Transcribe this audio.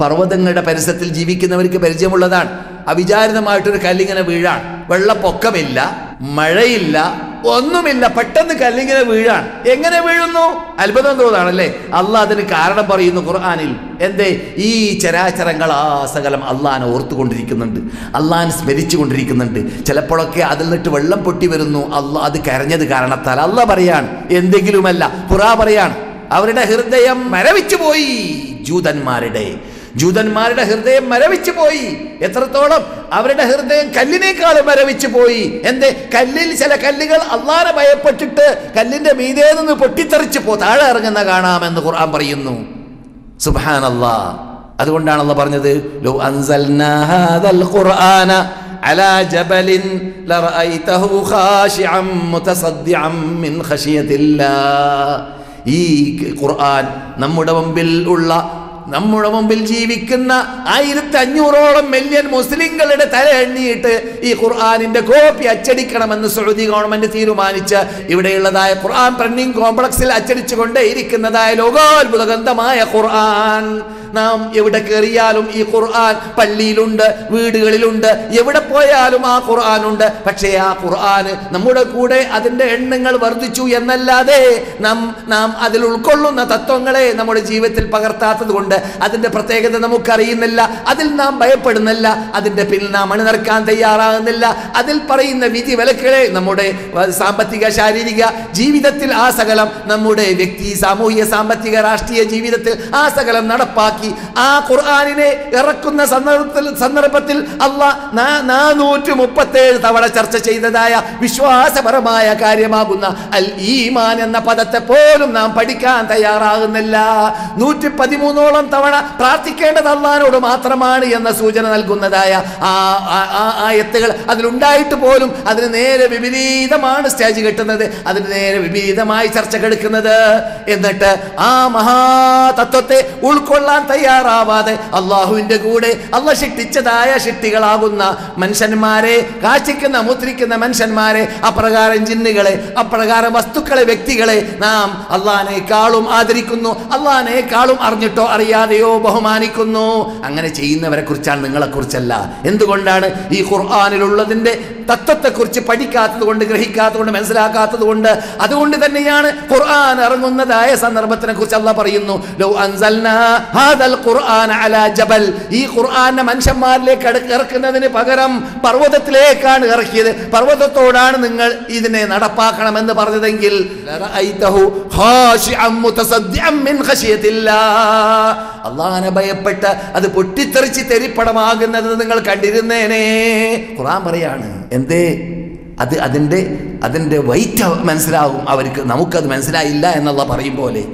പർവതങ്ങളുടെ പരിസരത്തിൽ ജീവിക്കുന്നവർക്ക് പരിചയമുള്ളതാണ്. അവിചാരിതമായിട്ടൊരു കല്ലിങ്ങനെ വീഴാണ് വെള്ളപ്പൊക്കമില്ല മഴയില്ല ഒന്നുമില്ല. പെട്ടെന്ന് കല്ലിങ്ങനെ വീഴാണ് എങ്ങനെ വീഴുന്നു? അത്ഭുതം തോന്നാണല്ലേ? അള്ളാഹ് അതിന് കാരണം പറയുന്നു ഖുർആാനിൽ. എന്തേ? ഈ ചരാചരങ്ങൾ ആ സകലം അള്ളഹാനെ ഓർത്തുകൊണ്ടിരിക്കുന്നുണ്ട്. അള്ളാഹാൻ സ്മരിച്ചു കൊണ്ടിരിക്കുന്നുണ്ട് ചിലപ്പോഴൊക്കെ അതിൽ നിന്നിട്ട് വെള്ളം പൊട്ടി വരുന്നു. അള്ളാഹ് അത് കരഞ്ഞത് കാരണത്താൽ. അല്ല പറയാണ് എന്തെങ്കിലുമല്ല. ഖുറാ പറയാണ് അവരുടെ ഹൃദയം മരവിച്ചു പോയി ജൂതന്മാരുടെ ജൂതന്മാരുടെ ഹൃദയം മരവിച്ചു പോയി എത്രത്തോളം അവരുടെ ഹൃദയം കല്ലിനേക്കാളും മരവിച്ചു പോയി എന്തേ കല്ലിൽ ചില കല്ലുകൾ അള്ളാനെ ഭയപ്പെട്ടിട്ട് കല്ലിന്റെ മീതേ നിന്ന് പൊട്ടിത്തെറിച്ച് പോ താഴെ ഇറങ്ങുന്ന കാണാമെന്ന് ഖുർആൻ പറയുന്നു സുബ്ഹാനല്ലാ അതുകൊണ്ടാണ് അള്ള പറഞ്ഞത് ലോ അൻസൽനാ ഹാദൽ ഖുർആന على جبل لرأيته خاشعا متصدعا من خشية الله ഈ ഖുർആൻ നമ്മുടെ മുമ്പിൽ ഉള്ള നമ്മുടെ മുമ്പിൽ ജീവിക്കുന്ന ആയിരത്തി അഞ്ഞൂറോളം മില്യൺ മുസ്ലിങ്ങളുടെ തല എണ്ണിയിട്ട് ഈ ഖുർആാനിന്റെ കോപ്പി അച്ചടിക്കണമെന്ന് സൗദി ഗവൺമെന്റ് തീരുമാനിച്ച് ഇവിടെയുള്ളതായ ഖുർആൻ പ്രിന്റിംഗ് കോംപ്ലക്സിൽ അച്ചടിച്ചുകൊണ്ടേ ഇരിക്കുന്നതായ ലോകാത്ഭുത ഗ്രന്ഥമായ ഖുർആൻ. നാം എവിടെ കയറിയാലും ഈ ഖുർആൻ പള്ളിയിലുണ്ട് വീടുകളിലുണ്ട്. എവിടെ പോയാലും ആ ഖുർആൻ ഉണ്ട് പക്ഷേ ആ ഖുർആൻ നമ്മുടെ കൂടെ അതിന്റെ എണ്ണങ്ങൾ വർദ്ധിച്ചു എന്നല്ലാതെ നാം നാം അതിൽ ഉൾക്കൊള്ളുന്ന തത്വങ്ങളെ നമ്മുടെ ജീവിതത്തിൽ പകർത്താത്തത് കൊണ്ട് അതിന്റെ പ്രത്യേകത നമുക്കറിയുന്നില്ല. അതിൽ നാം ഭയപ്പെടുന്നില്ല. അതിന്റെ പിന്നിൽ നാം അണിനിറക്കാൻ തയ്യാറാകുന്നില്ല. അതിൽ പറയുന്ന വിധി വിലക്കുകളെ നമ്മുടെ സാമ്പത്തിക ശാരീരിക ജീവിതത്തിൽ ആ സകലം നമ്മുടെ വ്യക്തി സാമൂഹിക സാമ്പത്തിക രാഷ്ട്രീയ ജീവിതത്തിൽ ആ സകലം നടപ്പാക്കി ആ ഖുർആാനിനെ ഇറക്കുന്ന സന്ദർഭത്തിൽ സന്ദർഭത്തിൽ അള്ളാഹ് നാനൂറ്റി മുപ്പത്തേഴ് തവണ ചർച്ച ചെയ്തതായ വിശ്വാസപരമായ കാര്യമാകുന്ന അൽ ഈമാൻ എന്ന പദത്തെ പോലും നാം പഠിക്കാൻ തയ്യാറാകുന്നില്ല. നൂറ്റി പതിമൂന്നോളം തവണ പ്രാർത്ഥിക്കേണ്ടത് അള്ളഹാനോട് മാത്രമാണ് എന്ന സൂചന നൽകുന്നതായ ആ ആയത്തുകൾ അതിലുണ്ടായിട്ട് പോലും അതിന് നേരെ വിപരീതമാണ് സ്റ്റേജ് കെട്ടുന്നത്. അതിന് നേരെ വിപരീതമായി ചർച്ച കെടുക്കുന്നത്. എന്നിട്ട് ആ മഹാതത്വത്തെ ഉൾക്കൊള്ളാൻ തയ്യാറാവാതെ അള്ളാഹുവിന്റെ കൂടെ അള്ള ശിക്ഷിച്ചതായ ശിട്ടികളാകുന്ന മനുഷ്യന്മാരെ കാശിക്കുന്ന മുദ്രിക്കുന്ന മനുഷ്യന്മാരെ അപ്രകാരം ജിന്നുകളെ അപ്രകാരം വസ്തുക്കളെ വ്യക്തികളെ നാം അള്ളഹാനേക്കാളും ആദരിക്കുന്നു അള്ളഹാനേക്കാളും അറിഞ്ഞിട്ടോ അറിയാതെയോ ബഹുമാനിക്കുന്നു. അങ്ങനെ ചെയ്യുന്നവരെ കുറിച്ചാണ് നിങ്ങളെക്കുറിച്ചല്ല. എന്തുകൊണ്ടാണ് ഈ ഖുർആാനിലുള്ളതിന്റെ തത്വത്തെക്കുറിച്ച് പഠിക്കാത്തത് കൊണ്ട് ഗ്രഹിക്കാത്തത് കൊണ്ട് മനസ്സിലാക്കാത്തത് കൊണ്ട് അതുകൊണ്ട് തന്നെയാണ് ഖുർആൻ ഇറങ്ങുന്നതായ സന്ദർഭത്തിനെ കുറിച്ച് അല്ല പറയുന്നു. ലൗ അൻസൽനാ ഹാദൽ അലാ ജബൽ. ഈ ഖുർആനെ മനുഷ്യന്മാരിലേക്ക് ഇറക്കുന്നതിന് പകരം പർവതത്തിലേക്കാണ് ഇറക്കിയത്. പർവതത്തോടാണ് നിങ്ങൾ ഇതിനെ നടപ്പാക്കണമെന്ന് പറഞ്ഞതെങ്കിൽ അള്ളാഹനെ ഭയപ്പെട്ട് അത് പൊട്ടിത്തെറിച്ച് തെരിപ്പടമാകുന്നത് നിങ്ങൾ കണ്ടിരുന്നേനെ. ഖുറാൻ പറയാണ് എന്തേ? അത് അതിന്റെ അതിന്റെ വൈറ്റ് മനസ്സിലാകും അവർക്ക് നമുക്കത് മനസ്സിലായില്ല എന്നുള്ള പറയും പോലെ.